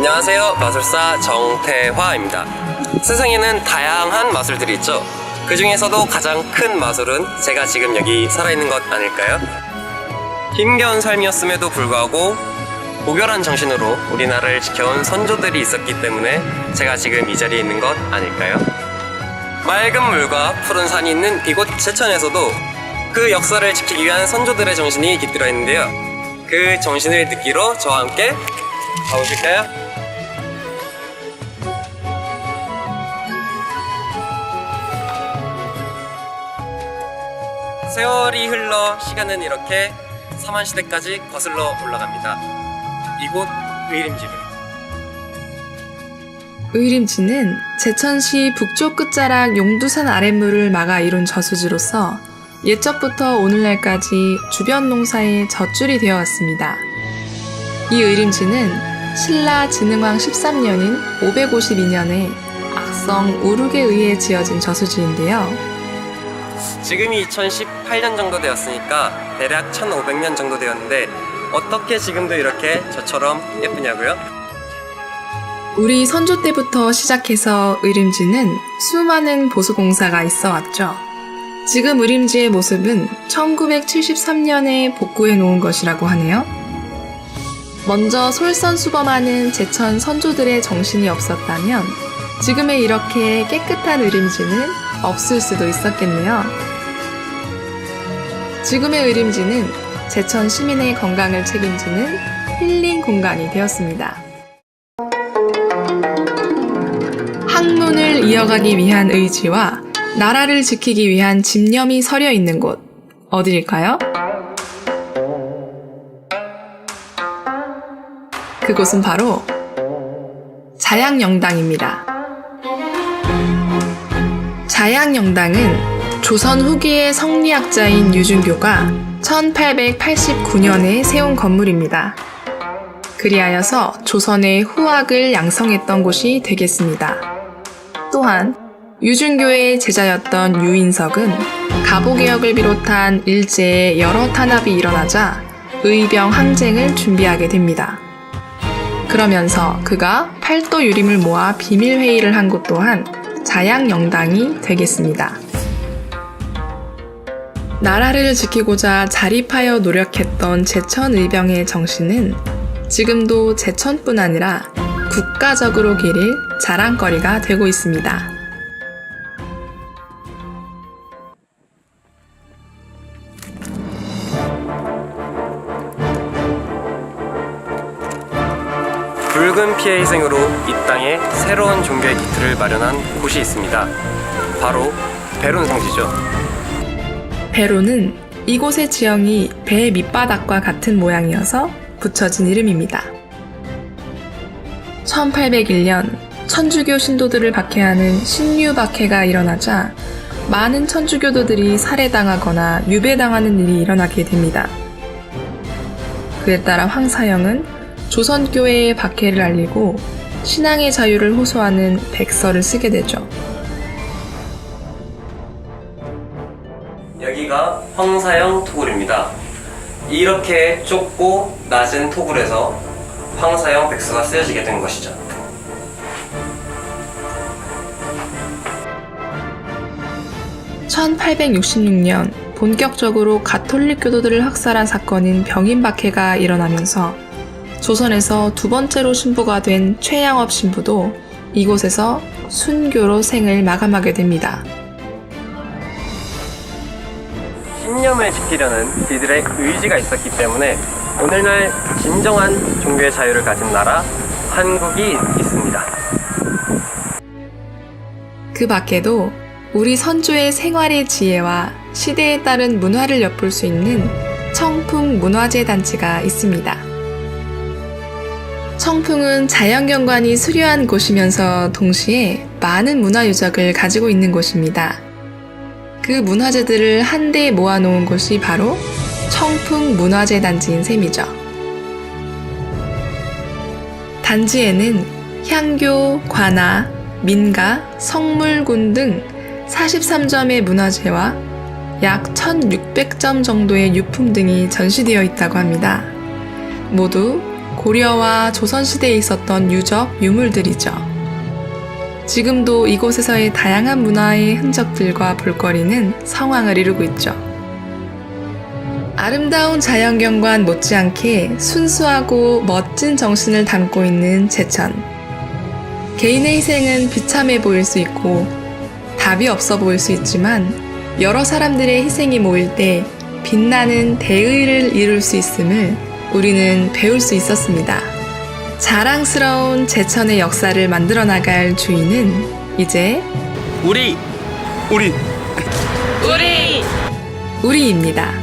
안녕하세요. 마술사 정태화입니다. 세상에는 다양한 마술들이 있죠. 그 중에서도 가장 큰 마술은 제가 지금 여기 살아있는 것 아닐까요? 힘겨운 삶이었음에도 불구하고 고결한 정신으로 우리나라를 지켜온 선조들이 있었기 때문에 제가 지금 이 자리에 있는 것 아닐까요? 맑은 물과 푸른 산이 있는 이곳 제천에서도 그 역사를 지키기 위한 선조들의 정신이 깃들어 있는데요. 그 정신을 느끼러 저와 함께 가보실까요? 세월이 흘러 시간은 이렇게 삼한시대까지 거슬러 올라갑니다. 이곳 의림집을 의림지는 제천시 북쪽 끝자락 용두산 아랫물을 막아 이룬 저수지로서 옛적부터 오늘날까지 주변 농사의 젖줄이 되어 왔습니다. 이 의림지는 신라 진흥왕 13년인 552년에 악성 우룩에 의해 지어진 저수지인데요. 지금이 2018년 정도 되었으니까 대략 1500년 정도 되었는데 어떻게 지금도 이렇게 저처럼 예쁘냐고요? 우리 선조 때부터 시작해서 의림지는 수많은 보수공사가 있어 왔죠. 지금 의림지의 모습은 1973년에 복구해 놓은 것이라고 하네요. 먼저 솔선수범하는 제천 선조들의 정신이 없었다면 지금의 이렇게 깨끗한 의림지는 없을 수도 있었겠네요. 지금의 의림지는 제천 시민의 건강을 책임지는 힐링 공간이 되었습니다. 학문을 이어가기 위한 의지와 나라를 지키기 위한 집념이 서려 있는 곳 어디일까요? 그곳은 바로 자양영당입니다. 자양영당은 조선 후기의 성리학자인 유준교가 1889년에 세운 건물입니다. 그리하여서 조선의 후학을 양성했던 곳이 되겠습니다. 또한 유준교의 제자였던 유인석은 가보개혁을 비롯한 일제의 여러 탄압이 일어나자 의병 항쟁을 준비하게 됩니다. 그러면서 그가 팔도 유림을 모아 비밀회의를 한 곳 또한 자양영당이 되겠습니다. 나라를 지키고자 자립하여 노력했던 제천 의병의 정신은 지금도 제천뿐 아니라 국가적으로 기릴 자랑거리가 되고 있습니다. 붉은 피해 희생으로 이 땅에 새로운 종교의 기틀을 마련한 곳이 있습니다. 바로 베론 성지죠. 배로는 이곳의 지형이 배 밑바닥과 같은 모양이어서 붙여진 이름입니다. 1801년 천주교 신도들을 박해하는 신유박해가 일어나자 많은 천주교도들이 살해당하거나 유배당하는 일이 일어나게 됩니다. 그에 따라 황사영은 조선교회의 박해를 알리고 신앙의 자유를 호소하는 백서를 쓰게 되죠. 여기가 황사형 토굴입니다. 이렇게 좁고 낮은 토굴에서 황사형 백서가 쓰여지게 된 것이죠. (1866년) 본격적으로 가톨릭 교도들을 학살한 사건인 병인박해가 일어나면서 조선에서 두 번째로 신부가 된 최양업 신부도 이곳에서 순교로 생을 마감하게 됩니다. 신념을 지키려는 이들의 의지가 있었기 때문에 오늘날 진정한 종교의 자유를 가진 나라 한국이 있습니다. 그 밖에도 우리 선조의 생활의 지혜와 시대에 따른 문화를 엿볼 수 있는 청풍 문화재 단지가 있습니다. 청풍은 자연경관이 수려한 곳이면서 동시에 많은 문화 유적을 가지고 있는 곳입니다. 그 문화재들을 한데 모아놓은 곳이 바로 청풍 문화재 단지인 셈이죠. 단지에는 향교, 관아, 민가, 성물군 등 43점의 문화재와 약 1600점 정도의 유품 등이 전시되어 있다고 합니다. 모두 고려와 조선시대에 있었던 유적, 유물들이죠. 지금도 이곳에서의 다양한 문화의 흔적들과 볼거리는 성황을 이루고 있죠. 아름다운 자연경관 못지않게 순수하고 멋진 정신을 담고 있는 제천. 개인의 희생은 비참해 보일 수 있고 답이 없어 보일 수 있지만 여러 사람들의 희생이 모일 때 빛나는 대의를 이룰 수 있음을 우리는 배울 수 있었습니다. 자랑스러운 제천의 역사를 만들어 나갈 주인은 이제 우리 우리 우리입니다.